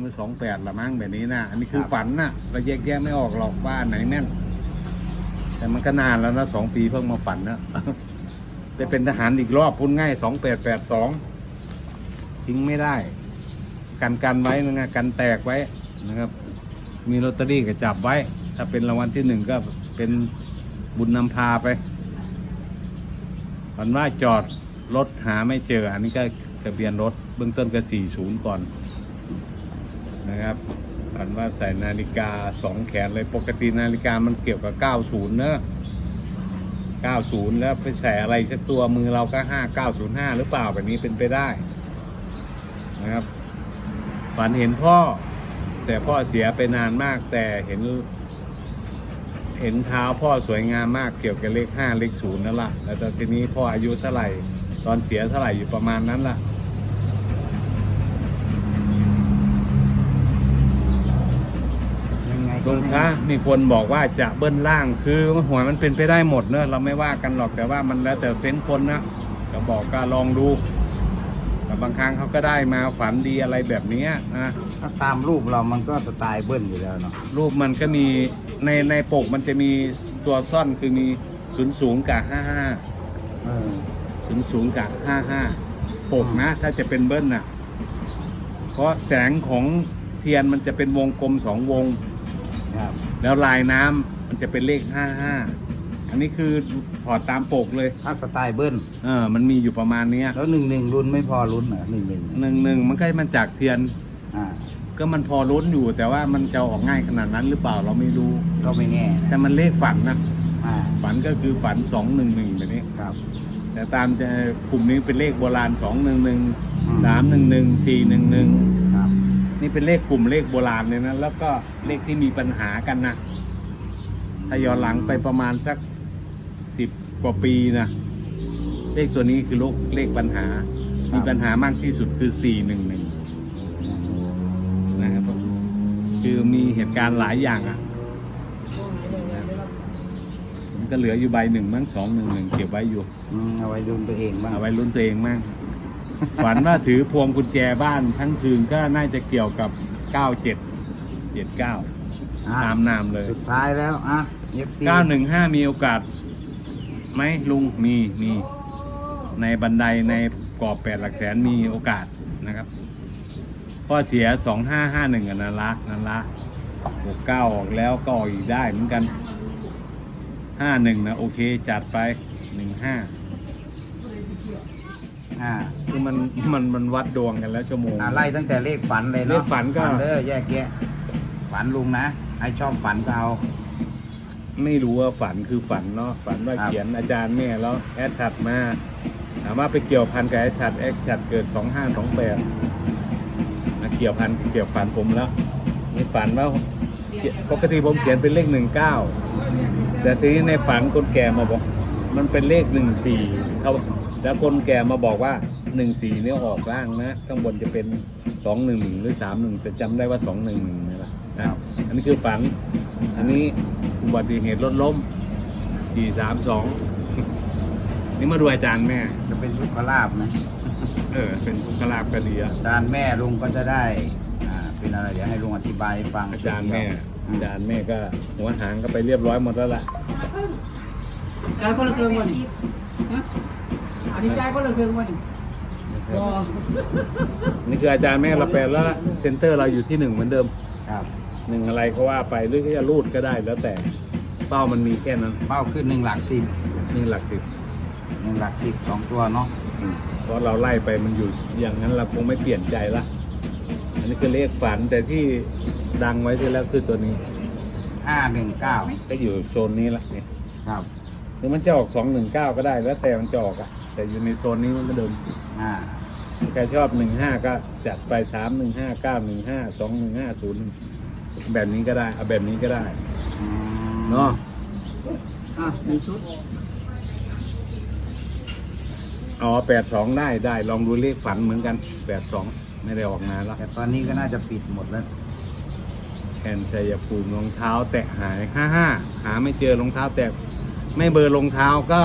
หรือสองแปดละมั้งแบบนี้นะอันนี้คือครับฝันนะเราแยกแยะไม่ออกหรอกว่าอันไหนแม่น แต่มันก็นานแล้วนะสองปีเพิ่งมาฝันนะจะเป็นทหารอีกรอบพุ่นง่ายสองแปดแปดสองทิ้งไม่ได้ กันกันไว้นะไงกันแตกไว้นะครับ มีลอตเตอรี่ก็จับไว้ ถ้าเป็นรางวัลที่หนึ่งก็เป็นบุญนำพาไปฝันว่าจอดรถหาไม่เจอ อันนี้ก็ทะเบียนรถเบื้องต้นก็สี่ศูนย์ก่อน นะครับฝันว่าใส่นาฬิกาสองแขนเลยปกตินาฬิกามันเกี่ยวกับเก้าศูนย์เนอะเก้าศูนย์แล้วไปใส่อะไรสักตัวมือเราก็ห้าเก้าศูนย์ห้าหรือเปล่าแบบนี้เป็นไปได้นะครับฝันเห็นพ่อ แต่พ่อเสียไปนานมากแต่เห็น เห็นเท้าพ่อสวยงามมากเกี่ยวกับเลขห้าเลขศูนย์นั่นละแล้วตอนทีนี้พ่ออายุเท่าไหร่ ตอนเสียเท่าไหร่อยู่ประมาณนั้นล่ะ งไงตรงคะมีคนบอกว่าจะเบิ้ลล่างคือหวยมันเป็นไปได้หมดเนอะเราไม่ว่ากันหรอกแต่ว่ามันแล้วแต่เซนส์คนนะก็บอกก็ลองดูแต่บางครั้งเขาก็ได้มาฝันดีอะไรแบบเนี้ยนะถ้าตามรูปเรามันก็สไตล์เบิ้ลอยู่แล้วเนาะรูปมันก็มีในในปกมันจะมีตัวซ่อนคือมีศูนย์ศูนย์กับห้าห้าเออศูนย์ศูนย์กับห้าห้าปกนะ ถ้าจะเป็นเบิ้ลน่ะ เพราะแสงของเทียนมันจะเป็นวงกลมสองวง ครับ แล้วลายน้ำมันจะเป็นเลขห้าห้าอันนี้คือถอดตามปกเลยถ้าสไตล์เบิ้ลเออมันมีอยู่ประมาณเนี้ยแล้วหนึ่งหนึ่งรุ่นไม่พอรุ่นเหรอหนึ่งหนึ่งหนึ่งหนึ่งมันก็มันจากเทียน อ่า ก็มันพอลุ้นอยู่ แต่ว่ามันจะออกง่ายขนาดนั้นหรือเปล่าเราไม่รู้ ก็ไม่แน่แต่นะมันเลขฝันนะอ่าฝันก็คือฝันสองหนึ่งหนึ่งแบบนี้ ครับ แต่ตามจะกลุ่มนี้เป็นเลขโบราณสองหนึ่งหนึ่งอืม สามหนึ่งหนึ่งสี่หนึ่งหนึ่งครับ นี่เป็นเลขกลุ่มเลขโบราณเลยนะ แล้วก็เลขที่มีปัญหากันนะถ้าย้อนหลังไปประมาณสักสิบกว่าปีนะ เลขตัวนี้คือเลขเลขปัญหา มีปัญหามากที่สุดคือสี่หนึ่งหนึ่งนะครับผมคือมีเหตุการณ์หลายอย่างอะนะผมก็เหลืออยู่ใบหนึ่งมั้งสองหนึ่งหนึ่งเก็บไว้อยู่อืมเอาไว้ดุนตัวเองบ้างเอาไว้ลุ้นตัวเองมั่ง ฝันว่าถือพวงกุญแจบ้านทั้งคืนก็น่าจะเกี่ยวกับ97 79อ่าตามนามเลยสุดท้ายแล้วอะเอฟซี915มีโอกาสไหมลุงมีมีในบันไดในกรอบแปดหลักแสนมีโอกาสนะครับพ่อเสีย2551กันนะละนั่นละ69ออกแล้วก็ออกอีกได้เหมือนกัน51นะโอเคจัดไป15 อ่าคือมันมันมันวัดดวงกันแล้วชั่วโมง อ่าไล่ตั้งแต่เลขฝันเลยเนาะเลขฝันก็ เด้อแยกแยะฝันลุงนะไอชอบฝันก็เอา ไม่รู้ว่าฝันคือฝันเนาะฝันว่าครับ เขียนอาจารย์แม่แล้วแอดชัดมาถามว่าไปเกี่ยวพันกับแอดชัดแอดชัดเกิดสองห้าสองแปดเกี่ยวพันเกี่ยวฝันผมแล้วนี่ฝันว่าปกติผมเขียนเป็นเลขหนึ่งเก้าแต่ทีนี้ในฝันคนแก่มาบอก มันเป็นเลขหนึ่งสี่เขา แล้วคนแก่มาบอกว่าหนึ่งสี่เนี่ยออกล่างนะข้างบนจะเป็นสองหนึ่งหรือสามหนึ่งแต่จำได้ว่าสองหนึ่งนี่แหละนะอันนี้คือฝันอันนี้อุบัติเหตุรถล้มสี่สามสองนี่มาดูอาจารย์แม่ จะเป็นทุกขลาบนะเออ เป็นทุกขลาบก็ดีอะอาจารย์แม่ลุงก็จะได้อ่าเป็นอะไรเดี๋ยวให้ลุงอธิบายให้ฟังอาจารย์แม่อืมอาจารย์แม่ก็หัวหางก็ไปเรียบร้อยหมดแล้วล่ะจ่ายคนละครึ่งวันนี้ฮะ อันนี้จ่ายคนละครึ่งวันนี้ก็นี่คืออาจารย์แม่เราแปลแล้วเซ็นเตอร์เราอยู่ที่หนึ่งเหมือนเดิมครับหนึ่งอะไรก็ว่าไปหรือก็จะรูดก็ได้แล้วแต่เป้ามันมีแค่นั้นเป้าขึ้นหนึ่งหลักสิบนี่หลักสิบหนึ่งหลักสิบสองตัวเนาะอืมเพราะเราไล่ไปมันอยู่อย่างนั้นเราคงไม่เปลี่ยนใจละอันนี้คือเลขฝันแต่ที่ดังไว้ที่แล้วคือตัวนี้ห้าหนึ่งเก้าก็อยู่โซนนี้ละเนี่ยครับหรือมันจะออกสองหนึ่งเก้าก็ได้แล้วแต่มันจะออกอะ แต่อยู่ในโซนนี้มันก็เดิมอ่าใครชอบหนึ่งห้าก็จัดไปสามหนึ่งห้าเก้าหนึ่งห้าสองหนึ่งห้าศูนย์แบบนี้ก็ได้เอาแบบนี้ก็ได้อืมเนาะอะหนึ่งชุดอ๋อแปดสองได้ได้ ลองดูเลขฝันเหมือนกันแปดสองไม่ได้ออกนานแล้วแต่ตอนนี้ก็น่าจะปิดหมดแล้วแอนชัยภูมิรองเท้าแตะหายห้าห้าหาไม่เจอรองเท้าแตะไม่เบอร์รองเท้าก็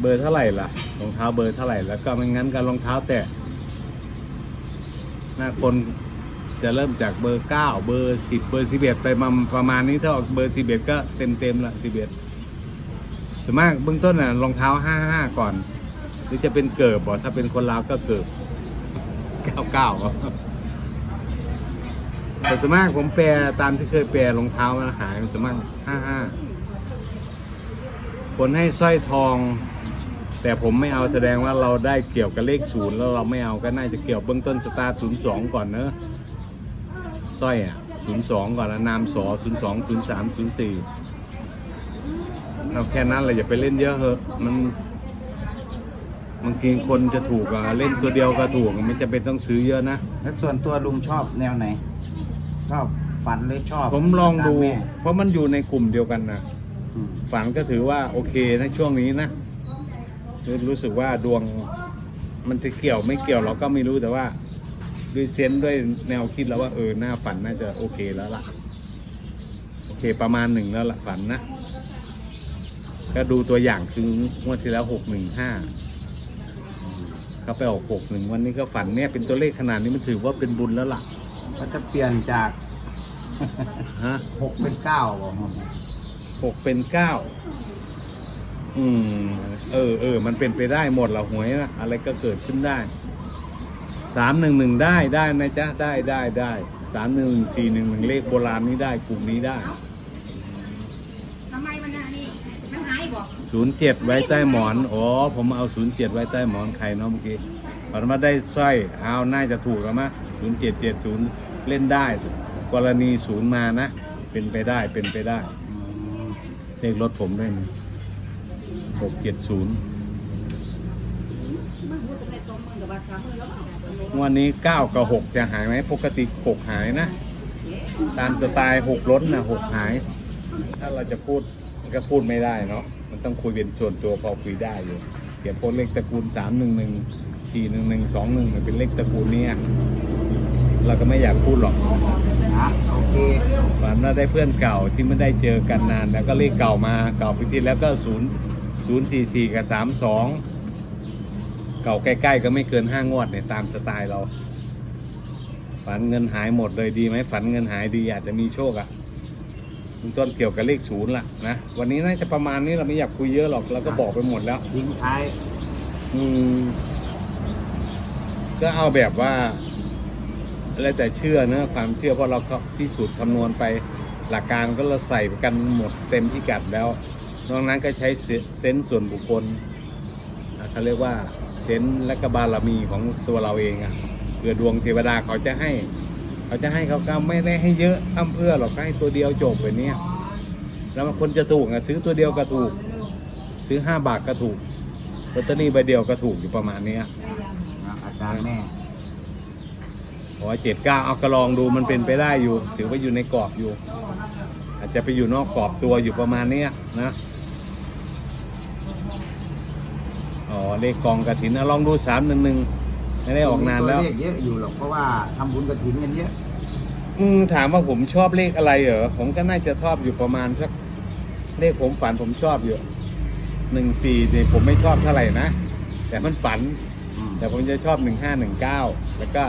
เบอร์เท่าไหร่ล่ะรองเท้าเบอร์เท่าไหร่แล้วก็ไม่งั้นก็รองเท้าแตะนะคนจะเริ่มจากเบอร์เก้าเบอร์สิบเบอร์สิบเอ็ดไปมาประมาณนี้ถ้าออกเบอร์สิบเอ็ดก็เต็มเต็มละสิบเอ็ดส่วนมากเบื้องต้นน่ะรองเท้าห้าห้าก่อน หรือจะเป็นเกิบบ่ถ้าเป็นคนลาวก็เกิบเก้าเก้าแต่ส่วนมากผมแปลตามที่เคยแปลรองเท้ามันหายส่วนมากห้าห้าคนให้สร้อยทอง แต่ผมไม่เอาแสดงว่าเราได้เกี่ยวกับเลขศูนย์แล้วเราไม่เอาก็น่าจะเกี่ยวเบื้องต้นสตาร์ศูนย์สองก่อนเนอะสร้อยอะศูนย์สองก่อนนะนามสอศูนย์สองศูนย์สามศูนย์สี่เราแค่นั้นเลยอย่าไปเล่นเยอะเหอะมันบางทีคนจะถูกอะเล่นตัวเดียวก็ถูกไม่จำเป็นต้องซื้อเยอะนะ แล้วส่วนตัวลุงชอบแนวไหน ชอบฝันหรือชอบผมลองดูตามแม่เพราะมันอยู่ในกลุ่มเดียวกันนะอืมฝันก็ถือว่าโอเคนะช่วงนี้นะคือ รู้สึกว่าดวงมันจะเกี่ยวไม่เกี่ยวเราก็ไม่รู้แต่ว่าด้วยเซนส์ด้วยแนวคิดแล้วว่าเออหน้าฝันน่าจะโอเคแล้วล่ะ โอเคประมาณหนึ่งแล้วล่ะฝันนะก็ดูตัวอย่างคืองวดที่แล้วหกหนึ่งห้าเขาไปออกหกหนึ่งวันนี้ก็ฝันเนี่ยเป็นตัวเลขขนาดนี้มันถือว่าเป็นบุญแล้วล่ะก็จะเปลี่ยนจากฮะหกเป็นเก้าบอกผมหกเป็นเก้า อืม เออเออ มันเป็นไปได้หมดละหวยนะอะไรก็เกิดขึ้นได้ สามหนึ่งหนึ่งได้ได้นะจ๊ะ ได้ได้ได้สามหนึ่งสี่หนึ่งหนึ่งเลขโบราณนี้ได้กลุ่มนี้ได้ทำไมมันน่ะนี่มันหายบอกศูนย์เจ็ดไว้ใต้หมอน อ๋อ ผมเอาศูนย์เจ็ดไว้ใต้หมอนใครเนาะเมื่อกี้พอมาได้สร้อยเอาน่าจะถูกแล้วมะศูนย์เจ็ดเจ็ดศูนย์เล่นได้ กรณีศูนย์มานะ เป็นไปได้เป็นไปได้อืมเลขรถผมด้วยนะ หกเจ็ดศูนย์วันนี้เก้ากับหกจะหายไหมปกติหกหายนะ ตามสไตล์หกล้นนะหกหาย ถ้าเราจะพูดก็พูดไม่ได้เนาะมันต้องคุยเป็นส่วนตัวพอคุยได้อยู่เดี๋ยวพวกเลขตระกูลสามหนึ่งหนึ่งสี่หนึ่งหนึ่งสองหนึ่งมันเป็นเลขตระกูลเนี้ยเราก็ไม่อยากพูดหรอกอะโอเคฝันว่าได้เพื่อนเก่าที่ไม่ได้เจอกันนานแล้วก็เลขเก่ามาเก่าไปที่แล้วก็ศูนย์ ศูนย์สี่สี่กับสามสองเก่าใกล้ๆก็ไม่เกินห้างวดเนี่ยตามสไตล์เรา ฝันเงินหายหมดเลยดีไหมฝันเงินหายดีอาจจะมีโชคอะ่ะเบื้องต้นเกี่ยวกับเลขศูนย์ล่ะนะวันนี้น่าจะประมาณนี้เราไม่อยากคุยเยอะหรอกเราก็บอกไปหมดแล้ว ทิ้งท้ายอืมก็เอาแบบว่าแล้วแต่เชื่อเนอะความเชื่อเพราะเราก็พิสูจน์คำนวณไปหลักการก็เราใส่กันหมดเต็มที่กัดแล้ว นอกนั้นก็ใช้เซเซนส์ส่วนบุคคลอะเขาเรียกว่าเซนส์และก็บารมีของตัวเราเองอะเผื่อดวงเทวดาเขาจะให้ เขาจะให้เขาก็ไม่ได้ให้เยอะอ้ำเพื่อหรอกก็ให้ตัวเดียวจบไปเนี่ยแล้วบางคนจะถูกอะซื้อตัวเดียวก็ถูก ซื้อห้าบาทก็ถูกลอตเตอรี่ใบเดียวก็ถูกอยู่ประมาณเนี้ยอะอาจารย์แม่ขอเจ็ดเก้าเอากระลองดูมันเป็นไปได้อยู่ ถือว่าอยู่ในกรอบอยู่ อาจจะไปอยู่นอกกรอบตัวอยู่ประมาณเนี้ยนะ อ๋อเลขกองกระถินเอาลองดูสามหนึ่งหนึ่งไม่ได้ออกนานแล้วมีตัวเลขเยอะอยู่หรอกเพราะว่าทำบุญกระถินกันเยอะอืมถามว่าผมชอบเลขอะไรเหรอผมก็น่าจะชอบอยู่ประมาณสักเลขผมฝันผมชอบอยู่หนึ่งสี่เนี่ยผมไม่ชอบเท่าไหร่นะแต่มันฝัน อืมแต่ผมจะชอบหนึ่งห้าหนึ่งเก้าแล้วก็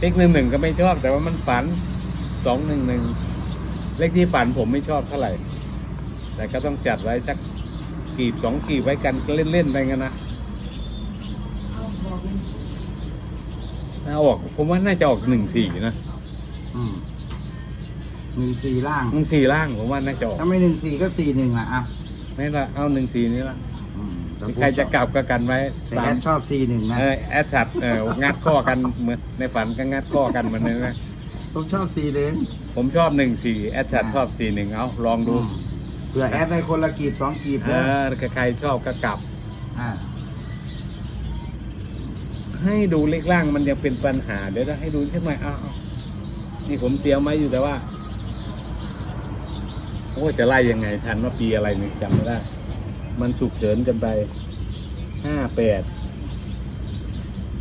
เลขหนึ่งหนึ่งก็ไม่ชอบ แต่ว่ามันฝันสองหนึ่งหนึ่งเลขที่ฝันผมไม่ชอบเท่าไหร่ แต่ก็ต้องจัดไว้สัก กีบสองกีบไว้กันก็เล่นๆไปกันนะถ้าออก ผมว่าน่าจะออกหนึ่งสี่นะอืมหนึ่งสี่ล่าง หนึ่งสี่ล่างผมว่าน่าจะออกถ้าไม่หนึ่งสี่ก็สี่หนึ่งละอะไม่ละเอาหนึ่งสี่นี่ละอืมแต่มีใครจะกลับก็กันไว้แต่สาแอมดชอบสี่หนึ่งนะ เออแอดชัดเอองัดข้อกันเหมือนในฝันก็งัดข้อกันเหมือนนั้นนะผมชอบสี่เลยผมชอบหนึ่งสี่แอดชัดชอบสี่หนึ่งเอาลองดู อืม เผื่อแอดได้คนละกีบสองกีบเอนะอใครชอบก็กลับอ่าให้ดูเลขล่างมันยังเป็นปัญหา เดี๋ยวนะให้ดูใช่ไหมอ้าวอ้าวนี่ผมเตรียมไว้อยู่แต่ว่าโอ้จะไล่ยังไงทันว่าปีอะไรนี่จำไม่ได้ มันฉุกเฉินกันไปห้าแปด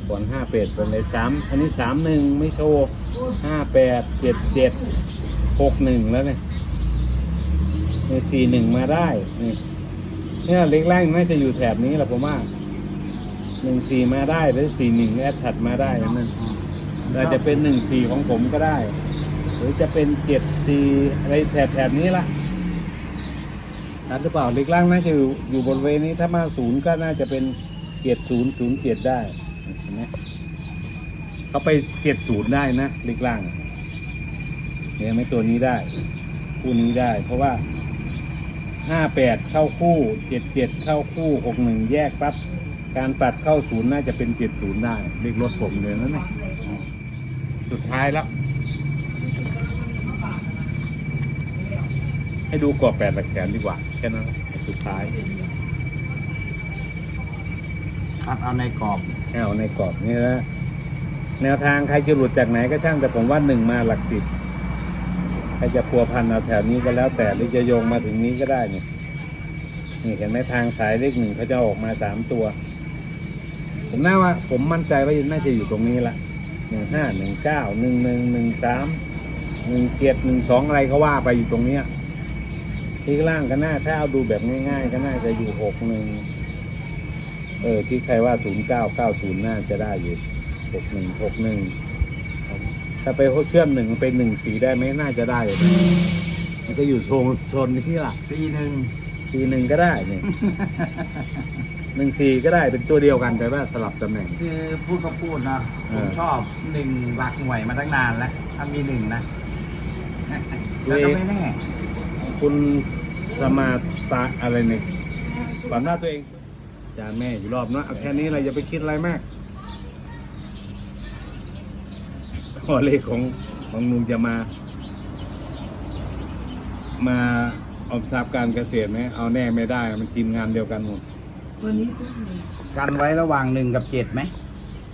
ก่อนห้าแปดเป็นเลยสามอันนี้สามหนึ่งไม่โชว์ห้าแปดเจ็ดเจ็ดหกหนึ่งแล้วเนี่ยเนี่ย สี่หนึ่งมาได้นี่เนี่ยเล็กแรกน่าจะอยู่แถบนี้แหละผมว่าหนึ่งสี่มาได้หรือสี่หนึ่งแอดถัดมาได้นั่นอาจจะเป็นหนึ่งสี่ของผมก็ได้ หรือจะเป็นเจ็ดสี่อะไรแถบๆนี้ละชัดหรือเปล่าเล็กล่างน่าจะอยู่อยู่บริเวณนี้ถ้ามาศูนย์ก็น่าจะเป็นเจ็ดศูนย์ศูนย์เจ็ดได้เห็นไหมเขาไปเจ็ดศูนย์ได้นะเล็กล่างเนี่ยไม่ตัวนี้ได้คู่นี้ได้ เพราะว่า ห้าแปดเข้าคู่เจ็ดเจ็ดเข้าคู่หกหนึ่งแยกปั๊บการปัดเข้าศูนย์น่าจะเป็นเจ็ดศูนย์ได้เลขรถผมเลยนั่นเองสุดท้ายแล้ว ให้ดูกรอบแปดหลักแสนดีกว่า แค่นั้นสุดท้ายคัดเอาในกรอบให้เอาในกรอบนี่นะแนวทางใครจะหลุดจากไหนก็ช่างแต่ผมว่าหนึ่งมาหลักสิบ ใครจะพัวพันเอาแถวนี้ก็แล้วแต่หรือจะโยงมาถึงนี้ก็ได้นี่นี่เห็นไหมทางสายเลขหนึ่งเขาจะออกมาสามตัว ผมน่าว่า ผมมั่นใจว่าน่าจะอยู่ตรงนี้ละหนึ่งห้าหนึ่งเก้าหนึ่งหนึ่งหนึ่งสามหนึ่งเจ็ดหนึ่งสองอะไรก็ว่าไปอยู่ตรงเนี้ยที่ล่างก็น่าถ้าเอาดูแบบง่าย ๆ ก็น่าจะอยู่หกหนึ่งเออที่ใครว่าศูนย์เก้าเก้าศูนย์น่าจะได้อยู่หกหนึ่งหกหนึ่ง ถ้าไปเชื่อมหนึ่งเป็นหนึ่งสีได้ไหมน่าจะได้อยู่มันก็อยู่โซนโซนที่ละซีหนึ่งสีหนึ่งก็ได้เนี่ยหนึ่งสีก็ได้เป็นตัวเดียวกันแต่ว่าสลับตำแหน่ง คือพูดก็พูดนะเอผมอชอบหนึ่งหลักหน่วยมาตั้งนานแล้วถ้ามีหนึ่งนะเว้แต่ยก็ไม่แน่ คุณสมาตาอะไรเนี่ยฝันว่าตัวเองจานแม่อยู่รอบเนอะเอาแค่นี้เราอย่าไปคิดอะไรมาก พอเลขของของลุงจะมา มาออมทรัพย์การเกษตรไหมเอาแน่ไม่ได้ มันทีมงานเดียวกันหมดวันนี้ก็มีกันไว้ระหว่างหนึ่งกับเจ็ดไหม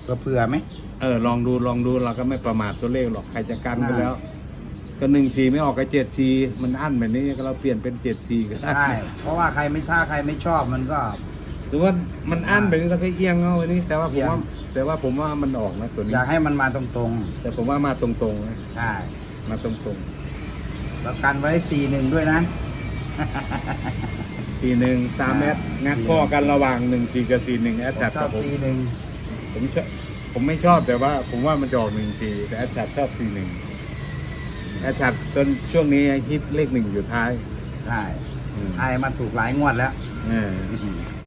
ก็เผื่อไหมเออลองดูลองดูเราก็ไม่ประมาทตัวเลขหรอกใครจะกันก็อ่าแล้ว ก็หนึ่งสี่ไม่ออกก็เจ็ดสี่มันอั้นแบบนี้ก็เราเปลี่ยนเป็นเจ็ดสี่ก็ได้ ใช่เพราะว่าใครไม่ถ้าใครไม่ชอบมันก็ห รือว่ามันอั้นแบบนี้เราก็เอียงเอาไว้นี่แต่ว่าผเอีมยงว่าแต่ว่าผมว่ามันออกนะตัวนี้ อยากให้มันมาตรงแต่ผมว่ามาตรงๆนะๆ ใช่ มาตรงแล้วกันไว้สี่หนึ่งด้วยนะ ๆสี่หนึ่งตามแอดงัดข้อกันระหว่างหนึ่งสี่กับสี่หนึ่งแอดผมแท็บชอกับบผม สี่หนึ่งผมชอบผมไม่ชอบแต่ว่าผมว่ามันจะออกหนึ่งสี่แต่แอดแท็บชอบสี่หนึ่งแอดแท็บจนช่วงนี้ฮิตเลขหนึ่งอยู่ท้าย ใช่อืมไอ้มาถูกหลายงวดแล้ว เออ